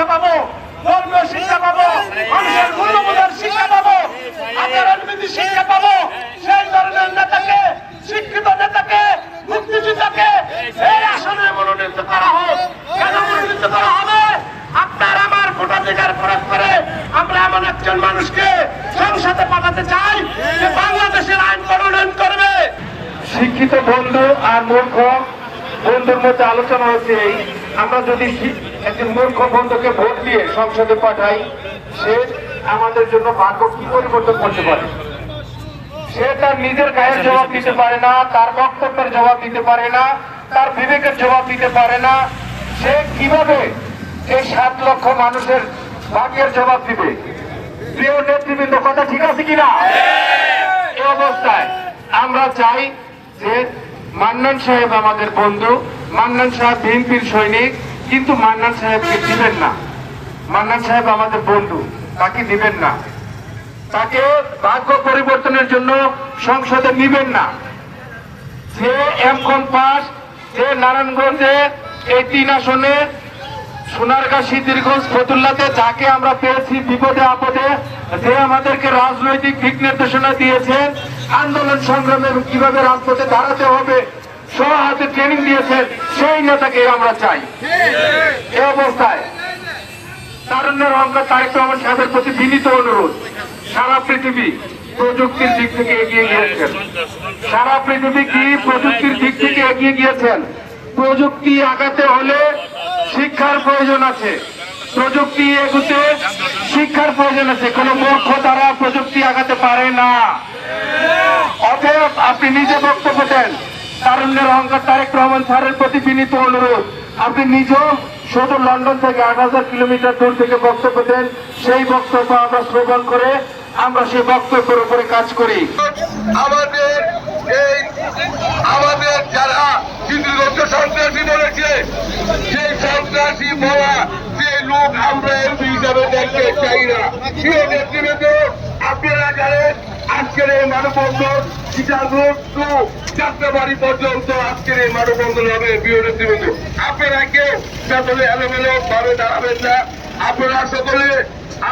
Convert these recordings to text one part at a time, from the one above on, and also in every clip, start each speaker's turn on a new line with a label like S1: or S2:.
S1: শিক্ষা পাবো, ধর্মীয় শিক্ষা পাবো, মানুষের মূল্যবোধের শিক্ষা পাবো আচরণবিধি শিক্ষা পাবো, সেই ধরনের নেতাকে, শিক্ষিত নেতাকে মুক্তিযোদ্ধাকে এই আসনে মনোনীত করা হোক। কেন মনোনীত করা হবে? আপনার আমার ভোটাধিকার প্রয়োগ করে আমরা এমন একজন মানুষকে সংসদে পাঠাতে চাই যে বাংলাদেশের আইন প্রণয়ন করবে।
S2: শিক্ষিত বন্ধু আর মূর্খ বন্ধুর মধ্যে আলোচনা হচ্ছে এই আমরা যদি একজন মূর্খ বন্ধুকে ভোট দিয়ে সংসদে পাঠাই সে আমাদের জন্য ভাগ্য কি পরিবর্তন করতে পারে? সে তার নিজের গায়ের জবাব দিতে পারে না তার বক্তব্যের জবাব দিতে পারে না তার বিবেকের জবাব দিতে পারে না। সে কীভাবে এই সাত লক্ষ মানুষের ভাগ্যের জবাব দিবে? প্রিয় নেতৃবৃন্দ কথা ঠিক আছে কিনা? এই অবস্থায় আমরা চাই যে মান্নান সাহেব আমাদের বন্ধু মান্নান সাহেব বিএনপির সৈনিক, কিন্তু মান্নান সাহেবকে দিবেন না। মান্নান সাহেব আমাদের বন্ধু, তাকে দিবেন না। তাকে ভাগ্য পরিবর্তনের জন্য সংসদে নিবেন না। যে এমকন পাস যে নারায়ণগঞ্জে এই তিন আসনে সোনারগাঁ সিদ্ধিরগঞ্জ ফতুল্লাতে যাকে আমরা পেয়েছি বিপদে আপদে, যে আমাদেরকে রাজনৈতিক দিক নির্দেশনা দিয়েছেন, আন্দোলন সংগ্রামে কীভাবে রাজপথে দাঁড়াতে হবে হাতে ট্রেনিং দিয়েছেন সেই নেতাকে আমরা চাই। এই অবস্থায় তারুণ্যের অহংকার তারেক রহমান সাহেবের প্রতি বিনীত অনুরোধ, সারা পৃথিবী প্রযুক্তির দিক থেকে এগিয়ে গিয়েছেন। সারা পৃথিবী কি প্রযুক্তির দিক থেকে এগিয়ে গিয়েছেন? প্রযুক্তি আগাতে হলে শিক্ষার প্রয়োজন আছে। প্রযুক্তি এগুতে শিক্ষার প্রয়োজন আছে। কোন মূর্খ তারা প্রযুক্তি আগাতে পারে না। অতএব আপনি নিজে বক্তব্য দেন। তারুণ্যের অহংকার তারেক রহমান স্যারের প্রতি বিনীত অনুরোধ। আপনি নিজেও শুধু লন্ডন থেকে আট হাজার কিলোমিটার দূর থেকে বক্তব্য দেন, সেই বক্তব্য আমরা শ্রবণ করে আমরা সেই বক্তব্যের উপরে কাজ করি।
S3: আমাদের এই, আমাদের যারা হিন্দুগঞ্জ সন্ত্রাসী বলেছে, সেই সন্ত্রাসী বলা যে লোক আমরা এমপি হিসাবে দেখতে চাই না। আপনারা জানেন আজকের এই মানববন্ধন সীতার রোড টু যাত্রাবাড়ি পর্যন্ত আজকের এই মানববন্ধন হবে, প্রিয় নেতৃবৃন্দ। আপনারা কেউ সকলে এলোমেলো ভাবে দাঁড়াবেন না। আপনারা সকলে,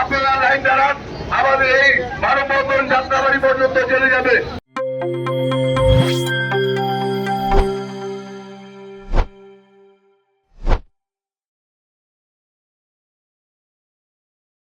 S3: আপনারা লাইন দাঁড়ান। আমাদের এই মানববন্ধন যাত্রাবাড়ি পর্যন্ত চলে যাবে।